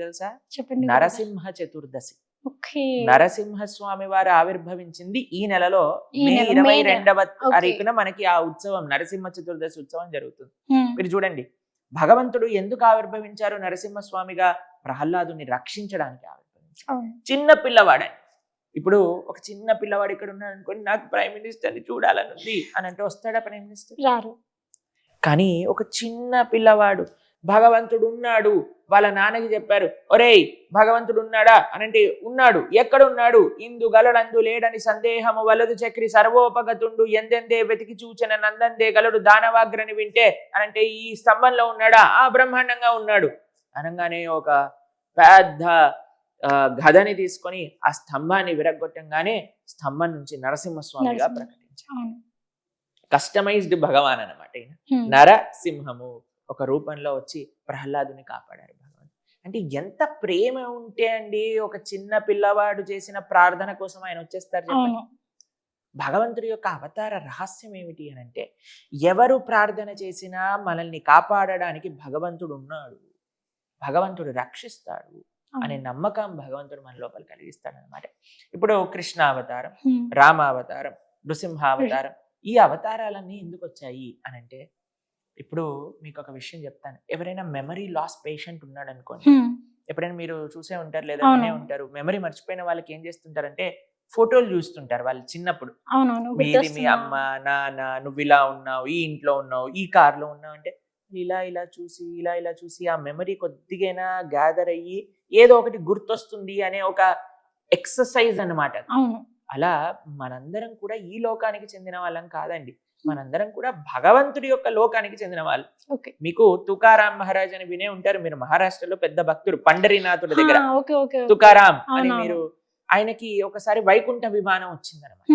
తెలుసా? చెప్పండి నరసింహ చతుర్దశి. నరసింహ స్వామి వారు ఆవిర్భవించింది ఈ నెలలో మే ఇరవై. రెండవ. తారీఖున మనకి ఆ ఉత్సవం నరసింహ చతుర్దశి ఉత్సవం జరుగుతుంది. మీరు చూడండి భగవంతుడు ఎందుకు ఆవిర్భవించారు నరసింహస్వామిగా? ప్రహ్లాదుని రక్షించడానికి ఆవిర్భవించారు. చిన్న పిల్లవాడని ఇప్పుడు ఒక చిన్న పిల్లవాడు ఇక్కడ ఉన్నాడు అనుకోండి నాకు ప్రైమ్ చూడాలని ఉంది అని అంటే వస్తాడా ప్రైమ్ మినిస్టర్? రారు. కానీ ఒక చిన్న పిల్లవాడు భగవంతుడు ఉన్నాడు వాళ్ళ నాన్నకి చెప్పారు ఒరేయ్ భగవంతుడు ఉన్నాడా? అని అంటే ఉన్నాడు. ఎక్కడ ఉన్నాడు ఇందు గలడందు లేడని సందేహము వలదు చక్రి సర్వోపగతుండు. ఎందెందే వెతికి చూచిన నందందే గలడు దానవాగ్రని వింటే. అని అంటే ఈ స్తంభంలో ఉన్నాడా? ఆ బ్రహ్మాండంగా ఉన్నాడు. అనగానే ఒక పెద్ద గదని తీసుకొని ఆ స్తంభాన్ని విరగొట్టంగానే స్తంభం నుంచి నరసింహస్వామిగా అవును. కస్టమైజ్డ్ భగవాన్ ఉమ్, నరసింహము ఒక రూపంలో వచ్చి ప్రహ్లాదుని కాపాడారు. అంటే ఎంత ప్రేమ ఉంటే అండి ఒక చిన్న పిల్లవాడు చేసిన ప్రార్థన కోసం ఆయన వచ్చేస్తారు చెప్పండి. భగవంతుడి యొక్క అవతార రహస్యం ఏమిటి అని అంటే ఎవరు ప్రార్థన చేసినా మనల్ని కాపాడడానికి భగవంతుడు ఉన్నాడు. భగవంతుడు రక్షిస్తాడు అనే. నమ్మకం భగవంతుడు మన లోపల కలిగిస్తాడు అనమాట ఇప్పుడు కృష్ణ అవతారం ఉమ్, రామావతారం నృసింహావతారం ఈ అవతారాలన్నీ ఎందుకు వచ్చాయి అని అంటే ఇప్పుడు మీకు ఒక విషయం చెప్తాను. ఎవరైనా మెమరీ లాస్ పేషెంట్ ఉన్నాడు అనుకోండి ఎప్పుడైనా మీరు చూసే ఉంటారు లేదా. వినే ఉంటారు మెమరీ మర్చిపోయిన వాళ్ళకి ఏం చేస్తుంటారంటే ఫోటోలు చూస్తుంటారు వాళ్ళు చిన్నప్పుడు. మీది మీ. అమ్మ నాన్న నువ్వు ఇలా ఉన్నావు ఈ ఇంట్లో ఉన్నావు ఈ కార్లో ఉన్నావు అంటే ఇలా ఇలా చూసి ఇలా ఇలా చూసి ఆ మెమరీ కొద్దిగైనా గ్యాదర్ అయ్యి ఏదో ఒకటి గుర్తొస్తుంది అనే ఒక ఎక్సర్సైజ్ అన్నమాట అవును. అలా మనందరం కూడా ఈ లోకానికి చెందిన వాళ్ళం కాదండి. మనందరం కూడా భగవంతుడి యొక్క లోకానికి చెందిన వాళ్ళు. ఓకే. మీకు తుకారాం మహారాజ్ అని వినే ఉంటారు. మీరు మహారాష్ట్రలో పెద్ద భక్తుడు పండరీనాథుడి దగ్గర. తుకారాం అని. మీరు ఆయనకి ఒకసారి వైకుంఠ విమానం వచ్చిందనమాట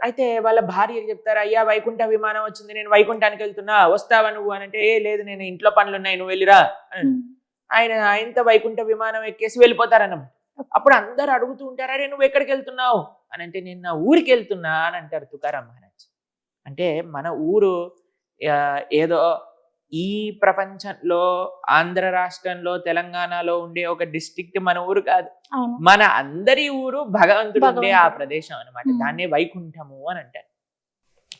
అయితే వాళ్ళ భార్యకి చెప్తారు అయ్యా వైకుంఠ విమానం వచ్చింది. నేను వైకుంఠానికి వెళ్తున్నా. వస్తావా నువ్వు? అని అంటే ఏ లేదు నేను ఇంట్లో పనులు ఉన్నాయి నువ్వు వెళ్ళిరా. ఆయన ఆయనతో వైకుంఠ విమానం ఎక్కేసి వెళ్ళిపోతారన్నమాట. అప్పుడు అందరు అడుగుతూ ఉంటారు అరే నువ్వు ఎక్కడికి వెళ్తున్నావు? అని అంటే నేను నా ఊరికి వెళ్తున్నా అని అంటారు తుకారాం మహారాజ్. అంటే మన ఊరు ఏదో ఈ ప్రపంచంలో ఆంధ్ర రాష్ట్రంలో తెలంగాణలో ఉండే ఒక డిస్ట్రిక్ట్ మన ఊరు కాదు మన అందరి ఊరు భగవంతుడు ఉండే ఆ. ప్రదేశం అన్నమాట Hmm. దాన్నే వైకుంఠము అని అంటారు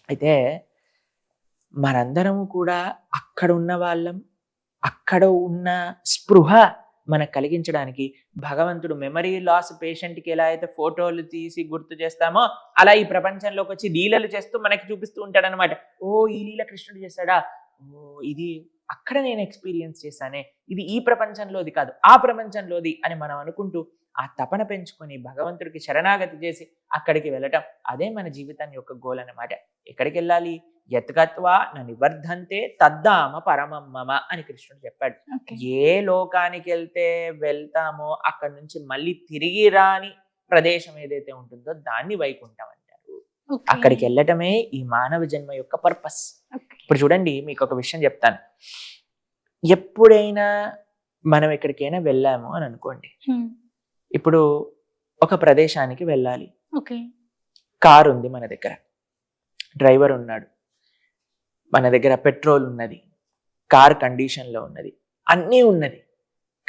అయితే మనందరము కూడా అక్కడ ఉన్న వాళ్ళం అక్కడ ఉన్న స్పృహ మనకు కలిగించడానికి భగవంతుడు మెమరీ లాస్ పేషెంట్కి ఎలా అయితే ఫోటోలు తీసి గుర్తు చేస్తామో అలా ఈ ప్రపంచంలోకి వచ్చి లీలలు చేస్తూ మనకి చూపిస్తూ ఉంటాడనమాట ఓ ఈ లీల కృష్ణుడు చేశాడా? ఓ ఇది అక్కడ నేను ఎక్స్పీరియన్స్ చేశానే. ఇది ఈ ప్రపంచంలోది కాదు ఆ ప్రపంచంలోది అని మనం అనుకుంటూ ఆ తపన పెంచుకొని భగవంతుడికి శరణాగతి చేసి అక్కడికి వెళ్ళటం అదే మన జీవితాన్ని యొక్క గోల్ అనమాట ఎక్కడికి వెళ్ళాలి? యత్గత్వా నా నివర్ధంతే తద్దామ పరమమ్మమ అని కృష్ణుడు చెప్పాడు. ఏ లోకానికి వెళ్తే వెళ్తామో అక్కడ నుంచి మళ్ళీ తిరిగి రాని ప్రదేశం ఏదైతే ఉంటుందో దాన్ని వైకుంఠం అంటారు. అక్కడికి వెళ్ళటమే ఈ మానవ జన్మ యొక్క పర్పస్. ఇప్పుడు చూడండి మీకు ఒక విషయం చెప్తాను. ఎప్పుడైనా మనం ఎక్కడికైనా వెళ్ళాము అని అనుకోండి. ఇప్పుడు ఒక ప్రదేశానికి వెళ్ళాలి. ఓకే. కారు ఉంది మన దగ్గర. డ్రైవర్ ఉన్నాడు. మన దగ్గర పెట్రోల్ ఉన్నది కార్ కండిషన్లో ఉన్నది అన్నీ ఉన్నది.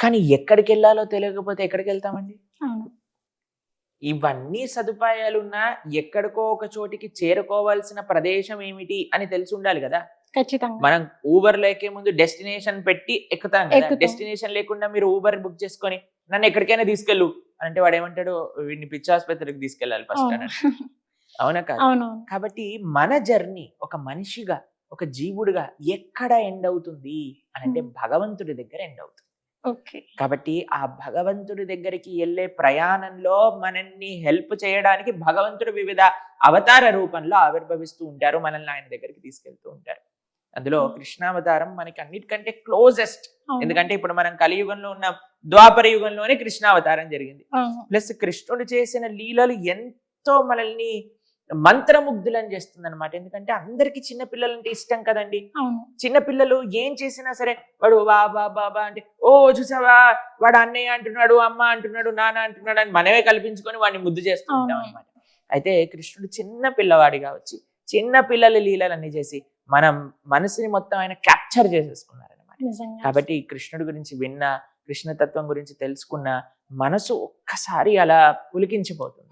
కానీ ఎక్కడికి వెళ్ళాలో తెలియకపోతే ఎక్కడికి వెళ్తామండి ఇవన్నీ సదుపాయాలున్నా ఎక్కడికో ఒక చోటికి చేరుకోవాల్సిన ప్రదేశం ఏమిటి అని తెలిసి ఉండాలి కదా? ఖచ్చితంగా. మనం ఊబర్ లేకే ముందు డెస్టినేషన్ పెట్టి ఎక్కుతాం కదా. డెస్టినేషన్ లేకుండా మీరు ఊబర్ బుక్ చేసుకొని నన్ను ఎక్కడికైనా తీసుకెళ్ళు అంటే వాడు ఏమంటాడు? వీడిని పిచ్చి ఆసుపత్రికి తీసుకెళ్ళాలి ఫస్ట్ అవును. కాదు? కాబట్టి మన జర్నీ ఒక మనిషిగా ఒక జీవుడిగా ఎక్కడ ఎండ్ అవుతుంది? అని అంటే. భగవంతుడి దగ్గర ఎండ్ అవుతుంది. కాబట్టి ఆ భగవంతుడి దగ్గరికి వెళ్ళే ప్రయాణంలో మనల్ని హెల్ప్ చేయడానికి భగవంతుడు వివిధ అవతార రూపంలో ఆవిర్భవిస్తూ ఉంటారు. మనల్ని ఆయన దగ్గరికి తీసుకెళ్తూ ఉంటారు. అందులో. కృష్ణావతారం మనకి అన్నిటికంటే క్లోజెస్ట్. ఎందుకంటే ఇప్పుడు మనం కలియుగంలో ఉన్న ద్వాపర యుగంలోనే కృష్ణావతారం జరిగింది. ప్లస్ కృష్ణుడు చేసిన లీలలు ఎంతో మనల్ని మంత్రముగ్ధులని చేస్తుంది అనమాట ఎందుకంటే అందరికి చిన్న పిల్లలంటే ఇష్టం కదండి. అవును. చిన్న పిల్లలు ఏం చేసినా సరే వాడు బా బా బాబా అంటే ఓ చూసావా? వాడు అన్నయ్య అంటున్నాడు అమ్మ అంటున్నాడు నాన్న అంటున్నాడు అని మనమే కల్పించుకొని వాడిని ముద్దు చేస్తూ ఉంటాం. అనమాట అయితే కృష్ణుడు చిన్న పిల్లవాడిగా వచ్చి చిన్న పిల్లల లీలలన్నీ చేసి మనం మనసుని మొత్తం ఆయన క్యాప్చర్ చేసేసుకున్నారు అనమాట కాబట్టి కృష్ణుడి గురించి విన్నా కృష్ణతత్వం గురించి తెలుసుకున్న మనసు ఒక్కసారి అలా పులికించిపోతుంది.